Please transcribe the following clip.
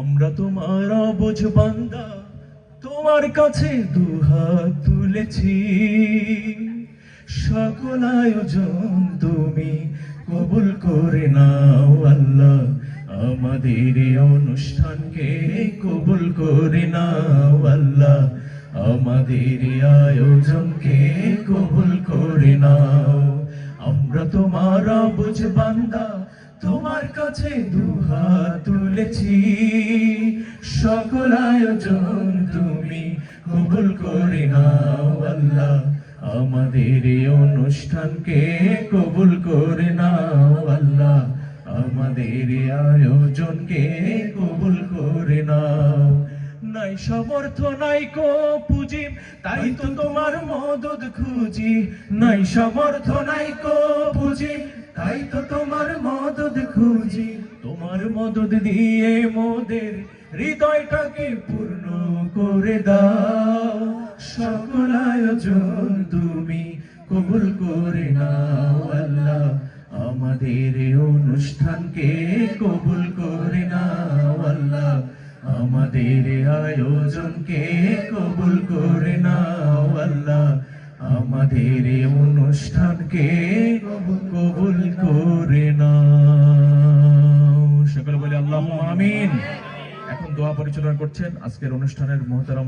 আমরা তোমার অবুঝ বান্দা, তোমার কাছে দুহাত তুলেছি। সকল আয়োজন তুমি কবুল করে নাও আল্লাহ, আমাদের অনুষ্ঠানকে কবুল করে নাও আল্লাহ, আমাদের আয়োজনকে কবুল করে নাও। আমরা তোমার বুঝ বান্দা, তোমার কাছে দুহাত তুলেছি। সকল আয়োজন তুমি কবুল করে নাও আল্লাহ। আমাদের এই অনুষ্ঠানকে কবুল করে নাও আল্লাহ। আমাদের এই আয়োজনকে কবুল করে নাও। নাই সমর্থ, নাই কো পুঁজি তাই তো তোমার মদত খুঁজি। নাই সমর্থ, নাই কো পুঁজি তাই তো তোমার মদত খুঁজি। তোমার মদত দিয়ে মোদের হৃদয়টাকে পূর্ণ করে দাও। সকল আয়োজন তুমি কবুল করে নাও, আল্লাহ। আমাদের অনুষ্ঠানকে কবুল করে নাও, আল্লাহ। আমাদের আয়োজনকে কবুল করে নাও, আল্লাহ। আমাদের অনুষ্ঠানকে কবুল করে নাও। সকলে বলে আল্লাহ আমিন। এখন দোয়া পরিচালনা করছেন আজকের অনুষ্ঠানের মহতারাম